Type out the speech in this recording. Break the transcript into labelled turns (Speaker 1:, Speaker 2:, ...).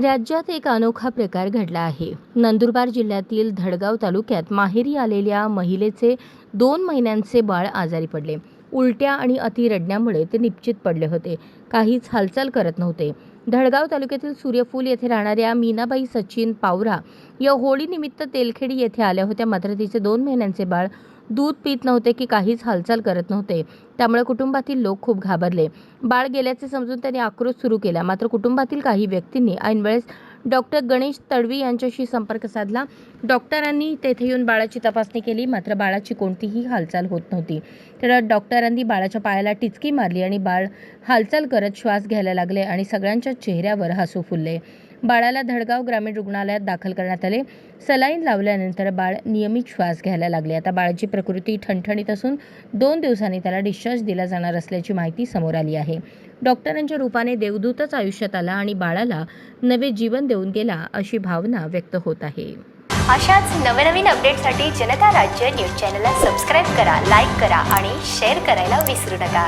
Speaker 1: राज्यात एक अनोखा प्रकार घडला आहे. नंदुरबार जिल्ह्यातील धडगाव तालुक्यात माहेरी आलेल्या महिलेचे दोन महिन्यांचे बाळ आजारी पडले. उलट्या आणि अति रडण्यामुळे ते निश्चित पडले होते. काहीच हालचाल करत नव्हते. धडगाव तालुक्यातील सूर्यफूल येथे राहणाऱ्या मीनाबाई सचिन पावरा या होळीनिमित्त तेलखेडी येथे आल्या होत्या. मात्र तिचे दोन महिन्यांचे बाळ दूध पित नव्हते की काहीच हालचाल करत नव्हते. त्यामुळे कुटुंबातील लोक खूप घाबरले. बाळ गेल्याचे समजून त्यांनी आक्रोश सुरू केला. मात्र कुटुंबातील काही व्यक्तींनी ऐनवेळेस डॉक्टर गणेश तडवी यांच्याशी संपर्क साधला. डॉक्टरांनी तेथे येऊन बाळाची तपासणी केली. मात्र बाळाची कोणतीही हालचाल होत नव्हती. तर डॉक्टरांनी बाळाच्या पायाला टिचकी मारली आणि बाळ हालचाल करत श्वास घ्यायला लागले आणि सगळ्यांच्या चेहऱ्यावर हसू फुलले. बाळाला धडगाव ग्रामीण रुग्णालयात दाखल करण्यात आले. सलाईन लावल्यानंतर बाळ नियमित श्वास घ्यायला लागले. आता बाळाची प्रकृती ठणठणीत असून दोन दिवसांनी त्याला डिस्चार्ज दिला जाणार असल्याची माहिती समोर आली आहे. डॉक्टरांच्या रूपाने देवदूतच आयुष्यात आला आणि बाळाला नवे जीवन देऊन गेला अशी भावना व्यक्त होत आहे.
Speaker 2: अशाच नवनवीन अपडेटसाठी जनता राज्य न्यूज चॅनलला सबस्क्राईब करा लाईक करा आणि शेअर करायला विसरू नका.